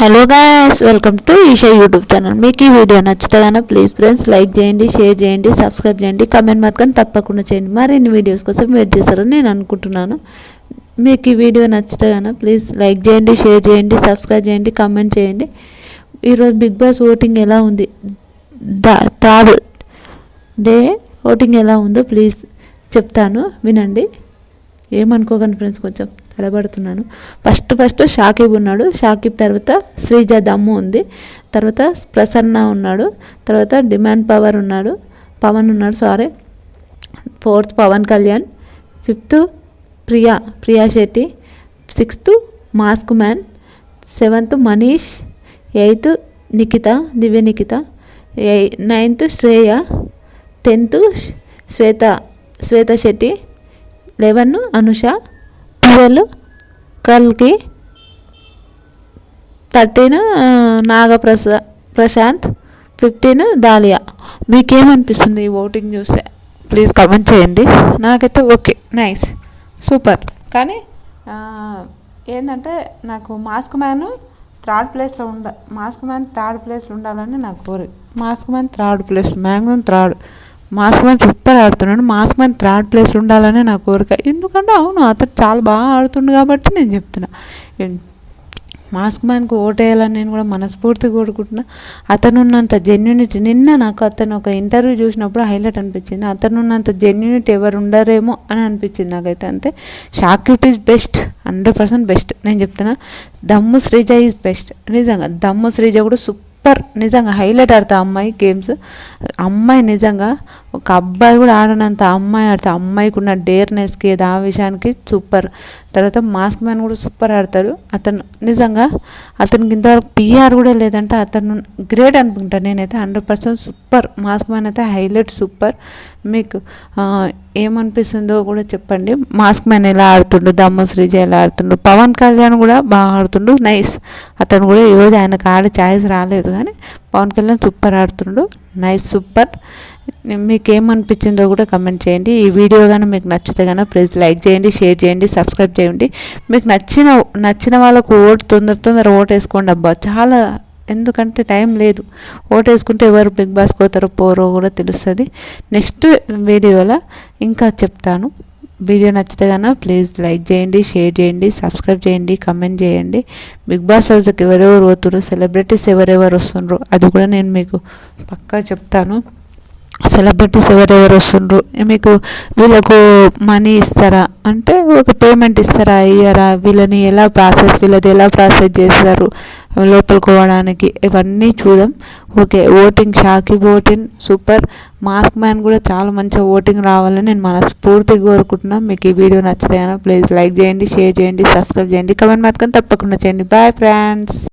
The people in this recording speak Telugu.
Hello guys welcome to Esha YouTube channel మీకు ఈ వీడియో నచ్చుతుందన్నా ప్లీజ్ ఫ్రెండ్స్ లైక్ చేయండి షేర్ చేయండి సబ్స్క్రైబ్ చేయండి కమెంట్ మాత్రం తప్పకుండా చేయండి. మరిన్ని వీడియోస్ కోసం వెయిట్ చేస్తారని నేను అనుకుంటున్నాను. మీకు ఈ వీడియో నచ్చుతుందన్నా ప్లీజ్ లైక్ చేయండి షేర్ చేయండి సబ్స్క్రైబ్ చేయండి కమెంట్ చేయండి. ఈరోజు బిగ్ బాస్ ఓటింగ్ ఎలా ఉంది? థర్డ్ డే ఓటింగ్ ఎలా ఉందో ప్లీజ్ చెప్తాను. వినండి. ఏమనుకోకండి ఫ్రెండ్స్ కొంచెం తడబడుతున్నాను. ఫస్ట్ ఫస్ట్ షాకిబ్ ఉన్నాడు. షాకిబ్ తర్వాత శ్రీజ దమ్ము ఉంది. తర్వాత ప్రసన్న ఉన్నాడు. తర్వాత డిమాండ్ పవర్ ఉన్నాడు. పవన్ ఉన్నాడు sorry. Fourth Pavan Kalyan. Fifth Priya Priya Shetty. Sixth mask man. Seventh Manish. Eighth Nikhita Divya Nikhita. ఎయి ninth Shreya. Tenth Shweta Shweta Shetty. Eleven Anusha twelve కల్కి థర్టీన్ నాగప్రసా ప్రశాంత్ ఫిఫ్టీన్ దాలియా. మీకేమనిపిస్తుంది ఈ ఓటింగ్ చూస్తే? ప్లీజ్ కమెంట్ చేయండి. నాకైతే ఓకే. నైస్. సూపర్. కానీ ఏంటంటే నాకు మాస్క్ మ్యాన్ థర్డ్ ప్లేస్లో ఉండ మాస్క్ మ్యాన్ థర్డ్ ప్లేస్లో ఉండాలని నాకు కోరిక. Mask man third place maximum third. Mask man super ఆడుతున్నాడు. మాస్క్ మ్యాన్ థర్డ్ ప్లేస్ ఉండాలని నా కోరిక. ఎందుకంటే అవును అతను చాలా బాగా ఆడుతుండు కాబట్టి నేను చెప్తున్నా. మాస్క్ మ్యాన్కి ఓటేయాలని నేను కూడా మనస్ఫూర్తిగా కోరుకుంటున్నా. అతనున్నంత జెన్యునిటీ నిన్న నాకు అతను ఒక ఇంటర్వ్యూ చూసినప్పుడు హైలైట్ అనిపించింది. అతనున్నంత జెన్యునిటీ ఎవరు ఉండరేమో అని అనిపించింది నాకైతే అంతే. షాక్యూట్ is best hundred percent best నేను చెప్తున్నా దమ్ము శ్రీజ ఈజ్ బెస్ట్ నిజంగా దమ్ము శ్రీజ కూడా సూపర్ సూపర్. నిజంగా హైలైట్ ఆడతా అమ్మాయి గేమ్స్. అమ్మాయి నిజంగా ఒక అబ్బాయి కూడా ఆడనంత అమ్మాయి ఆడితే అమ్మాయికి ఉన్న డేర్నెస్కి ఏదో ఆ విషయానికి సూపర్. తర్వాత మాస్క్ మ్యాన్ కూడా సూపర్ ఆడతాడు. అతను నిజంగా అతనికి ఇంతవరకు పిఆర్ కూడా లేదంటే అతను గ్రేట్ అనుకుంటా నేనైతే. Hundred percent super. Mask man అయితే హైలైట్ సూపర్. మీకు ఏమనిపిస్తుందో కూడా చెప్పండి. మాస్క్ మ్యాన్ ఎలా ఆడుతుండు? దమ్ము శ్రీజ ఎలా ఆడుతుండు? పవన్ కళ్యాణ్ కూడా బాగా ఆడుతుండు. నైస్. అతను కూడా ఈరోజు ఆయనకు ఆడే ఛాయిస్ రాలేదు కానీ పవన్ కళ్యాణ్ సూపర్ ఆడుతున్నాడు నైస్ సూపర్. మీకు ఏమనిపించిందో కూడా కమెంట్ చేయండి. ఈ వీడియో కానీ మీకు నచ్చితే కానీ ప్లీజ్ లైక్ చేయండి షేర్ చేయండి సబ్స్క్రైబ్ చేయండి. మీకు నచ్చిన నచ్చిన వాళ్ళకు ఓటు తొందర తొందర ఓటు వేసుకోండి అబ్బా. చాలా ఎందుకంటే టైం లేదు. ఓటు వేసుకుంటే ఎవరు బిగ్ బాస్కి పోతారో పోరో కూడా తెలుస్తుంది. నెక్స్ట్ వీడియోలో ఇంకా చెప్తాను. వీడియో నచ్చితే కనుక ప్లీజ్ లైక్ చేయండి షేర్ చేయండి సబ్స్క్రైబ్ చేయండి కమెంట్ చేయండి. బిగ్ బాస్ హౌస్కి ఎవరెవరు పోతున్నారు సెలబ్రిటీస్ ఎవరెవరు వస్తుండ్రు అది కూడా నేను మీకు పక్కా చెప్తాను. సెలబ్రిటీస్ ఎవరెవరు వస్తుండ్రు? మీకు వీళ్ళకు మనీ ఇస్తారా? అంటే ఒక పేమెంట్ ఇస్తారా ఇయ్యరా? వీళ్ళని ఎలా ప్రాసెస్ వీళ్ళది ఎలా ప్రాసెస్ చేస్తారు? లోపలికి పోవడానికి ఇవన్నీ చూద్దాం. Okay voting Shakib voting super. Mask man కూడా చాలా మంచిగా ఓటింగ్ రావాలని నేను మనస్ఫూర్తిగా కోరుకుంటున్నాను మీకు ఈ వీడియో నచ్చితే ప్లీజ్ లైక్ చేయండి షేర్ చేయండి సబ్స్క్రైబ్ చేయండి. కమెంట్ మాత్రం తప్పకుండా చేయండి. Bye friends